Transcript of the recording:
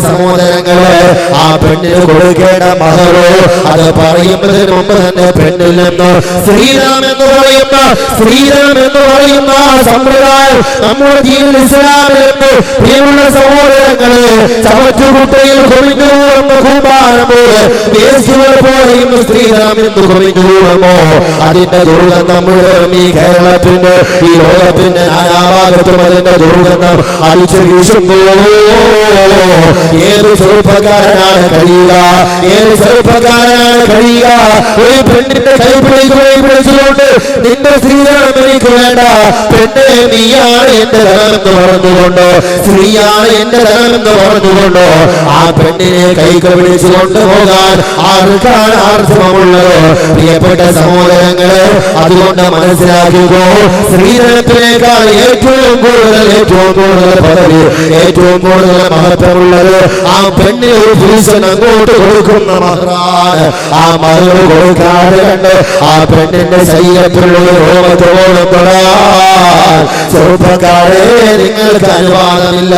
സഹോദരങ്ങളെ ആ പറയുന്ന നമ്മുടെ സഹോദരങ്ങളെ ചവറ്റുകുട്ടയിൽ അതിന്റെ ഈ കേരളത്തിന്റെ ഈ ലോകത്തിന്റെ നാനാഭാഗത്തും അതിന്റെ ദുർഗന്ധം അടിച്ചു വീശുമ്പോ ഏത് ചെറുപ്പക്കാരനാണ് കഴിയുക? ഏത് ചെറുപ്പക്കാരനാണ് കഴിയുക? ഒരു പെണ്ണിന്റെ കൈ പിടിച്ചുകൊണ്ട് നിന്റെ സ്ത്രീയാണ് എനിക്ക് വേണ്ട. പെണ്ണെ നീയാണ് എന്റെ ധനമെന്ന് പറഞ്ഞുകൊണ്ട് സ്ത്രീയാണ് എന്റെ ധനമെന്ന് പറഞ്ഞുകൊണ്ട് ആ പെണ്ണിനെ കൈകൾ പിടിച്ചു കൊണ്ടുപോകാൻ ആർക്കാണ് ആർജവമുള്ളത്? പ്രിയപ്പെട്ട സഹോദരങ്ങളെ അതുകൊണ്ട് മനസ്സിലാക്കുക സ്ത്രീധനത്തിനേക്കാൾ ഏറ്റവും കൂടുതൽ ഏറ്റവും കൂടുതൽ പദവി ഏറ്റവും കൂടുതൽ മഹത്വമുള്ളത് ആ പെണ്ണിന് ഒരു പുരുഷൻ അങ്ങോട്ട് കൊടുക്കുന്ന മഹറാണ്. ആ മകൾ കൊടുക്കാതെ കണ്ട് ആ പെണ്ണിന്റെ ശരീരത്തിലുള്ള രോഗത്തോളം തൊടാൻ ചെറുപ്പക്കാരെ നിങ്ങൾക്ക് അനുവാദമില്ല.